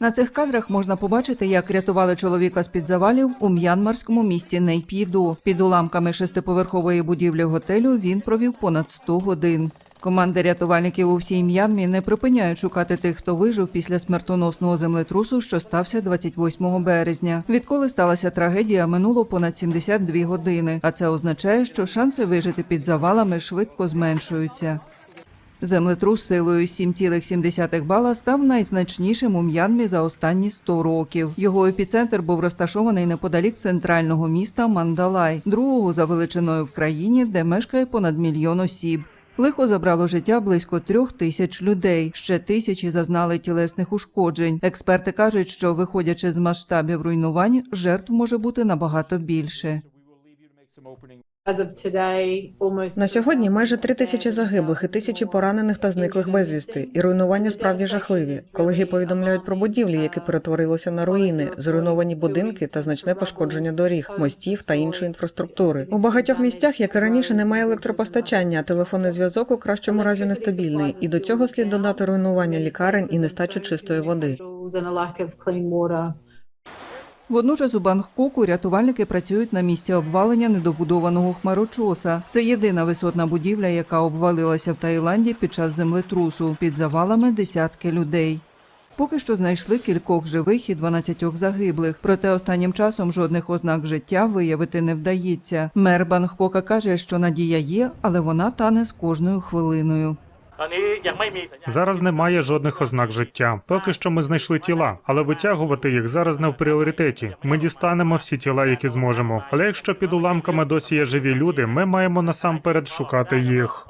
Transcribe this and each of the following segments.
На цих кадрах можна побачити, як рятували чоловіка з під завалів у м'янмарському місті Нейпіду. Під уламками шестиповерхової будівлі готелю він провів понад 100 годин. Команди рятувальників у всій М'янмі не припиняють шукати тих, хто вижив після смертоносного землетрусу, що стався 28 березня. Відколи сталася трагедія, минуло понад 72 години. А це означає, що шанси вижити під завалами швидко зменшуються. Землетрус силою 7,7 бала став найзначнішим у М'янмі за останні 100 років. Його епіцентр був розташований неподалік центрального міста Мандалай, другого за величиною в країні, де мешкає понад мільйон осіб. Лихо забрало життя близько трьох тисяч людей. Ще тисячі зазнали тілесних ушкоджень. Експерти кажуть, що виходячи з масштабів руйнувань, жертв може бути набагато більше. На сьогодні майже три тисячі загиблих і тисячі поранених та зниклих безвісти. І руйнування справді жахливі. Колеги повідомляють про будівлі, які перетворилися на руїни, зруйновані будинки та значне пошкодження доріг, мостів та іншої інфраструктури. У багатьох місцях, як і раніше, немає електропостачання, а телефонний зв'язок у кращому разі нестабільний. І до цього слід додати руйнування лікарень і нестачу чистої води. Водночас у Бангкоку рятувальники працюють на місці обвалення недобудованого хмарочоса. Це єдина висотна будівля, яка обвалилася в Таїланді під час землетрусу. Під завалами десятки людей. Поки що знайшли кількох живих і 12 загиблих. Проте останнім часом жодних ознак життя виявити не вдається. Мер Бангкока каже, що надія є, але вона тане з кожною хвилиною. Зараз немає жодних ознак життя. Поки що ми знайшли тіла, але витягувати їх зараз не в пріоритеті. Ми дістанемо всі тіла, які зможемо. Але якщо під уламками досі є живі люди, ми маємо насамперед шукати їх.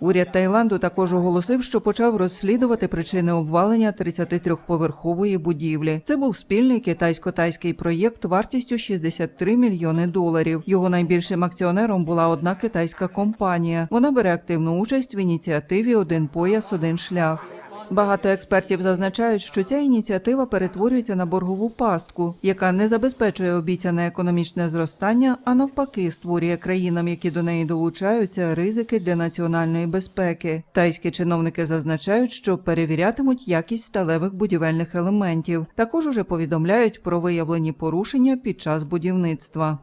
Уряд Таїланду також оголосив, що почав розслідувати причини обвалення 33-поверхової будівлі. Це був спільний китайсько-тайський проєкт вартістю 63 мільйони доларів. Його найбільшим акціонером була одна китайська компанія. Вона бере активну участь в ініціативі Один пояс, один шлях. Багато експертів зазначають, що ця ініціатива перетворюється на боргову пастку, яка не забезпечує обіцяне економічне зростання, а навпаки створює країнам, які до неї долучаються, ризики для національної безпеки. Тайські чиновники зазначають, що перевірятимуть якість сталевих будівельних елементів. Також уже повідомляють про виявлені порушення під час будівництва.